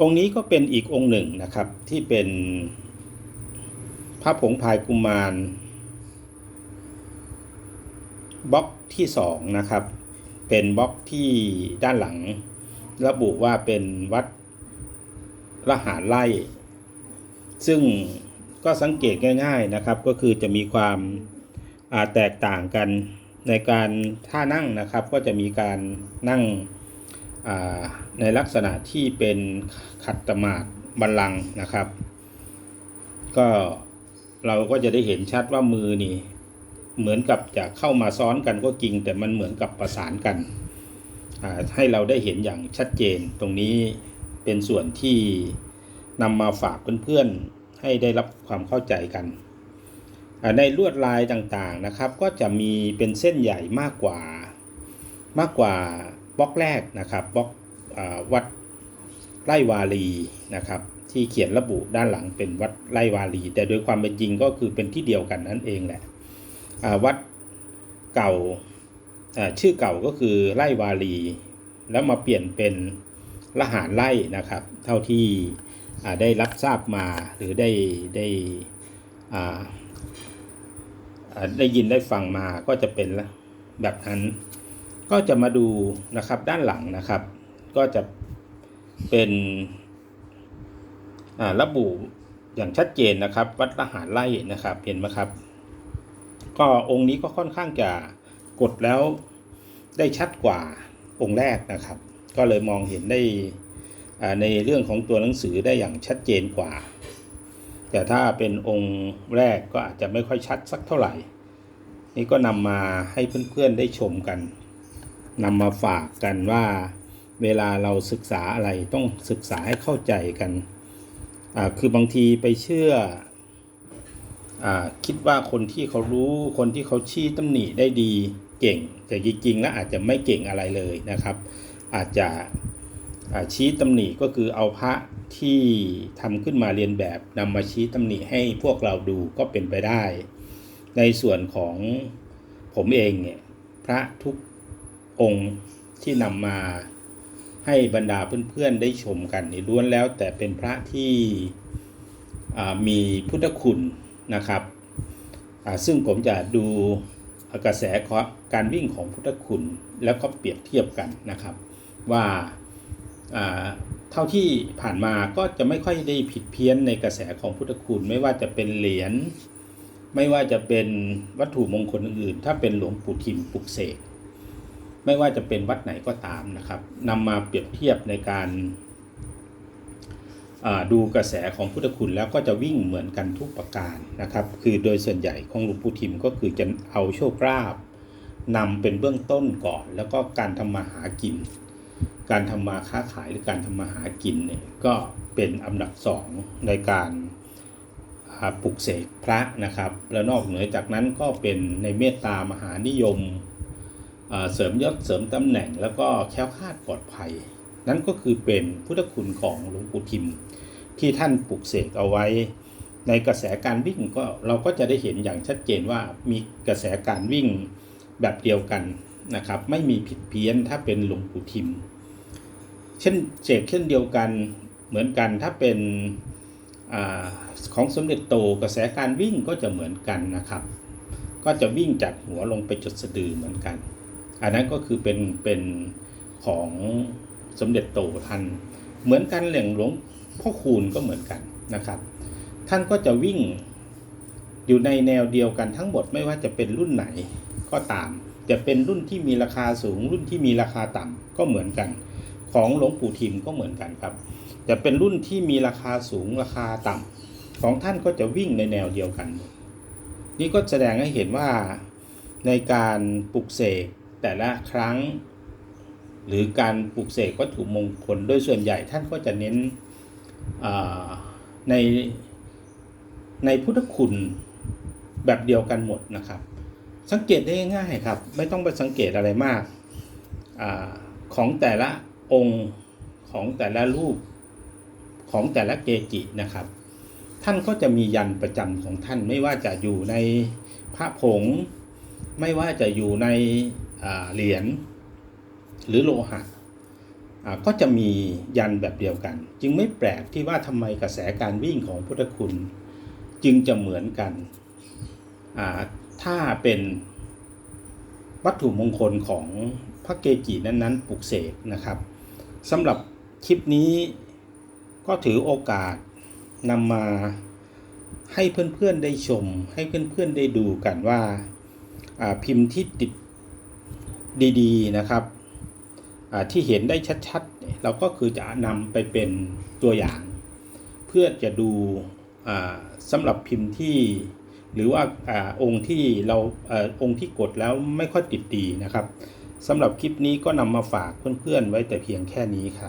องค์นี้ก็เป็นอีกองค์หนึ่งนะครับที่เป็นพระผงพายกุมารบล็อกที่สองนะครับ เป็นบล็อกที่ด้านหลัง ระบุว่าเป็นวัดระหารไล่ ซึ่งก็สังเกตง่ายๆนะครับ ก็คือจะมีความาแตกต่างกันในการท่านั่งนะครับ ก็จะมีการนั่ง ในลักษณะที่เป็นขัดตมาดบัลลังนะครับ ก็เราก็จะได้เห็นชัดว่ามือนี่ เหมือนกับจะเข้ามาซ้อนกันก็จริง แต่มันเหมือนกับประสานกัน ให้เราได้เห็นอย่างชัดเจนตรงนี้เป็นส่วนที่นำมาฝากเพื่อนๆให้ได้รับความเข้าใจกัน ในลวดลายต่างๆนะครับ ก็จะมีเป็นเส้นใหญ่มากกว่ามากกว่า บล็อกแรกนะครับบล็อกอวัดไร่วาลีนะครับที่เขียนระบุด้านหลังเป็นวัดไร่วาลี แต่โดยความเป็นจริงก็คือเป็นที่เดียวกันนั่นเองแหละวัดเก่าชื่อเก่าก็คือไร่วาลี แล้วมาเปลี่ยนเป็นละหารไร่นะครับ เท่าที่ได้รับทราบมาหรือได้ได้ได้ยินได้ฟังมาก็จะเป็นแบบนั้น ก็จะมาดูนะครับด้านหลังนะครับ ก็จะเป็นระบุอย่างชัดเจนนะครับ วัดละหารไร่นะครับเห็นไหมครับ ก็องค์นี้ก็ค่อนข้างจะกดแล้วได้ชัดกว่าองค์แรกนะครับ ก็เลยมองเห็นได้ในเรื่องของตัวหนังสือได้อย่างชัดเจนกว่า แต่ถ้าเป็นองค์แรกก็อาจจะไม่ค่อยชัดสักเท่าไหร่ นี่ก็นำมาให้เพื่อนๆได้ชมกัน นำมาฝากกันว่าเวลาเราศึกษาอะไรต้องศึกษาให้เข้าใจกันคือบางทีไปเชื่ออคิดว่าคนที่เขารู้คนที่เขาชี้ตำหนิได้ดีเก่ง แต่จริงๆแล้วอาจจะไม่เก่งอะไรเลยนะครับ อาจจะชี้ตำหนิก็คือเอาพระที่ทำขึ้นมาเรียนแบบนำมาชี้ตำหนิให้พวกเราดูก็เป็นไปได้ ในส่วนของผมเองเนี่ยพระทุก องค์ที่นำมาให้บรรดาเพื่อนๆได้ชมกันนี่ล้วนแล้วแต่เป็นพระที่มีพุทธคุณนะครับซึ่งผมจะดูกระแสการวิ่งของพุทธคุณแล้วก็เปรียบเทียบกันนะครับ ว่าอ่าเท่าที่ผ่านมาก็จะไม่ค่อยได้ผิดเพี้ยนในกระแสของพุทธคุณไม่ว่าจะเป็นเหรียญไม่ว่าจะเป็นวัตถุมงคลอื่นๆ ถ้าเป็นหลวงปู่ทิมปลุกเสก ไม่ว่าจะเป็นวัดไหนก็ตามนะครับนำมาเปรียบเทียบในการดูกระแสของพุทธคุณแล้วก็จะวิ่งเหมือนกันทุกประการนะครับ คือโดยส่วนใหญ่ของหลวงปู่ทิมก็คือจะเอาโชคลาภนำเป็นเบื้องต้นก่อน แล้วก็การทำมาหากิน การทำมาค้าขายหรือการทำมาหากินเนี่ยก็เป็นอันดับสองในการปลุกเสกพระนะครับ แล้วนอกเหนือจากนั้นก็เป็นในเมตตามหานิยม เสริมยศเสริมตำแหน่ง แล้วก็แค้วคาดปลอดภัย นั่นก็คือเป็นพุทธคุณของหลวงปู่ทิม ที่ท่านปลุกเสกเอาไว้ ในกระแสการวิ่งก็เราก็จะได้เห็นอย่างชัดเจนว่ามีกระแสการวิ่งแบบเดียวกันนะครับไม่มีผิดเพี้ยนถ้าเป็นหลวงปู่ทิม เช่นเสกเช่นเดียวกันเหมือนกันถ้าเป็นอของสมเด็จโตกระแสการวิ่งก็จะเหมือนกันนะครับ ก็จะวิ่งจากหัวลงไปจุดสะดือเหมือนกัน อันนั้นก็คือเป็นเป็นของสมเด็จโตท่านเหมือนกันเหล่งหลวงพ่อคูณก็เหมือนกันนะครับ ท่านก็จะวิ่งอยู่ในแนวเดียวกันทั้งหมดไม่ว่าจะเป็นรุ่นไหนก็ตาม จะเป็นรุ่นที่มีราคาสูง รุ่นที่มีราคาต่ำก็เหมือนกัน ของหลวงปู่ทิมก็เหมือนกันครับ จะเป็นรุ่นที่มีราคาสูงราคาต่ำของท่านก็จะวิ่งในแนวเดียวกัน นี่ก็แสดงให้เห็นว่าในการปลุกเสก แต่ละครั้ง หรือการปลุกเสกวัตถุมงคล โดยส่วนใหญ่ท่านก็จะเน้นในในพุทธคุณแบบเดียวกันหมดนะครับ สังเกตได้ง่ายครับ ไม่ต้องไปสังเกตอะไรมากอาของแต่ละองค์ของแต่ละรูปของแต่ละเกจินะครับ ท่านก็จะมียันประจำของท่านไม่ว่าจะอยู่ในพระผง ไม่ว่าจะอยู่ใน เหรียญหรือโลหะก็จะมียันแบบเดียวกัน จึงไม่แปลกที่ว่าทำไมกระแสการวิ่งของพุทธคุณ จึงจะเหมือนกัน ถ้าเป็นวัตถุมงคลของพระเกจินั้นๆปลุกเสกนะครับสำหรับคลิปนี้ก็ถือโอกาสนำมาให้เพื่อนๆได้ชม ให้เพื่อนๆได้ดูกันว่าพิมพ์ที่ติด ดีๆนะครับที่เห็นได้ชัดๆ เราก็คือจะนำไปเป็นตัวอย่าง เพื่อจะดูสำหรับพิมพ์ที่ หรือว่าอองค์ที่เราอาองค์ที่กดแล้วไม่ค่อยติดดีนะครับสำหรับคลิปนี้ก็นำมาฝากเพื่อนๆไว้แต่เพียงแค่นี้ครับ